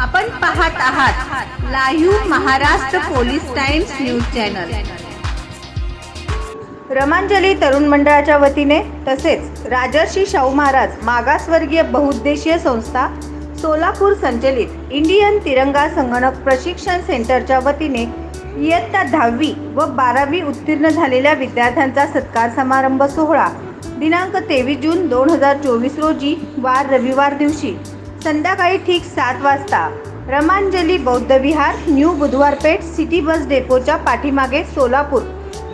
आपण पाहत आहात live Maharashtra police times news channel. Ramanjali तरुण मंडळाच्या वतीने तसेच राजर्षी शाहू महाराज मागासवर्गीय बहुउद्देशीय संस्था सोलापूर संचलित इंडियन तिरंगा संगणक प्रशिक्षण सेंटरच्या वतीने इयत्ता दहावी व बारावी उत्तीर्ण झालेल्या विद्यार्थ्यांचा सत्कार समारंभ सोहळा दिनांक तेवीस जून दोन हजार चोवीस रोजी वार रविवार दिवशी संध्याकाळी ठीक सात वाजता. रमांजली बौद्ध विहार न्यू बुधवारपेठ सिटी बस डेपोच्या पाठीमागे सोलापूर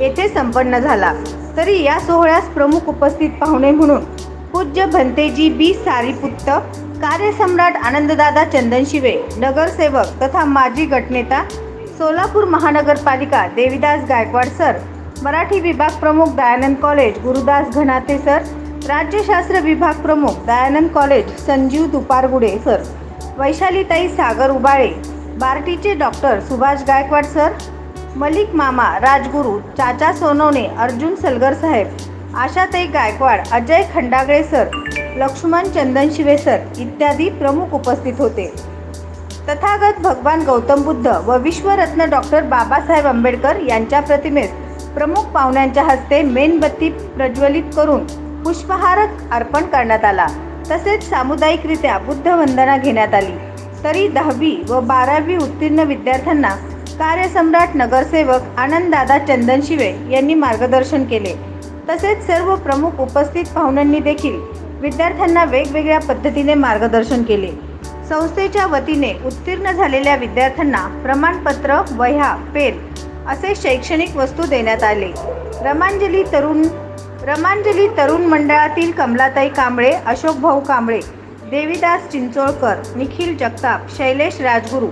येथे संपन्न झाला. तरी या सोहळ्यास प्रमुख उपस्थित पाहुणे म्हणून पूज्य भंतेजी बी. सारीपुत्त कार्यसम्राट आनंददादा चंदनशिवे नगरसेवक तथा माजी गटनेता सोलापूर महानगरपालिका देविदास गायकवाड सर मराठी विभाग प्रमुख दयानंद कॉलेज गुरुदास घनाते सर राज्यशास्त्र विभाग प्रमुख दयानंद कॉलेज संजीव दुपारगुडे सर. वैशालीताई सागर उबाळे बार्टीचे डॉक्टर सुभाष गायकवाड सर. मलिक मामा राजगुरू चाचा सोनवणे अर्जुन सलगर साहेब. आशाताई गायकवाड अजय खंडागळे सर. लक्ष्मण चंदनशिवे सर. इत्यादी प्रमुख उपस्थित होते. तथागत भगवान गौतम बुद्ध व विश्वरत्न डॉक्टर बाबासाहेब आंबेडकर यांच्या प्रतिमेस प्रमुख पाहुण्यांच्या हस्ते मेणबत्ती प्रज्वलित करून पुष्पहार अर्पण करण्यात आला. तसेच सामुदायिकरित्या बुद्ध वंदना घेण्यात आली. तरी दहावी व बारावी उत्तीर्ण विद्यार्थ्यांना कार्यसम्राट नगरसेवक आनंददादा चंदनशिवे यांनी मार्गदर्शन केले. तसेच सर्व प्रमुख उपस्थित पाहुण्यांनी देखील विद्यार्थ्यांना वेगवेगळ्या पद्धतीने मार्गदर्शन केले. संस्थेच्या वतीने उत्तीर्ण झालेल्या विद्यार्थ्यांना प्रमाणपत्र वह्या पेन असे शैक्षणिक वस्तू देण्यात आले. रमांजली तरुण रमांजली तरुण मंडळातील कमलाताई कांबळे अशोक भाऊ कांबळे देवीदास चिंचोळकर निखिल जगताप शैलेश राजगुरू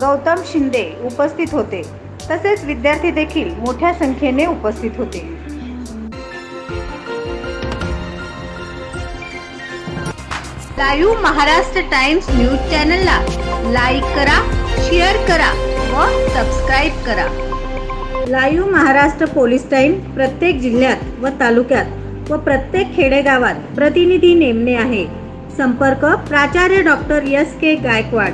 गौतम शिंदे उपस्थित होते. तसेच विद्यार्थी देखील मोठ्या संख्येने उपस्थित होते. लाईव्ह महाराष्ट्र टाइम्स न्यूज चॅनलला लाईक करा शेअर करा व सबस्क्राईब करा. लाईव्ह महाराष्ट्र पोलीस टाईम प्रत्येक जिल्ह्यात व तालुक्यात व प्रत्येक खेडेगावात प्रतिनिधी नेमणे आहे. संपर्क प्राचार्य doctor S K Gaikwad.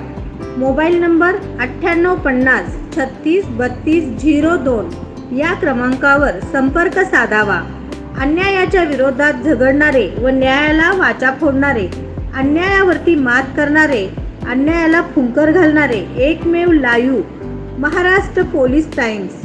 Mobile number अठ्ठ्याण्णव पन्नास छत्तीस बत्तीस झिरो दोन या क्रमांकावर संपर्क साधावा. अन्यायाच्या विरोधात झगडणारे व न्यायाला वाचा फोडणारे अन्यायावरती मात करणारे अन्यायाला फुंकर घालणारे एकमेव लायू महाराष्ट्र पोलीस टाइम्स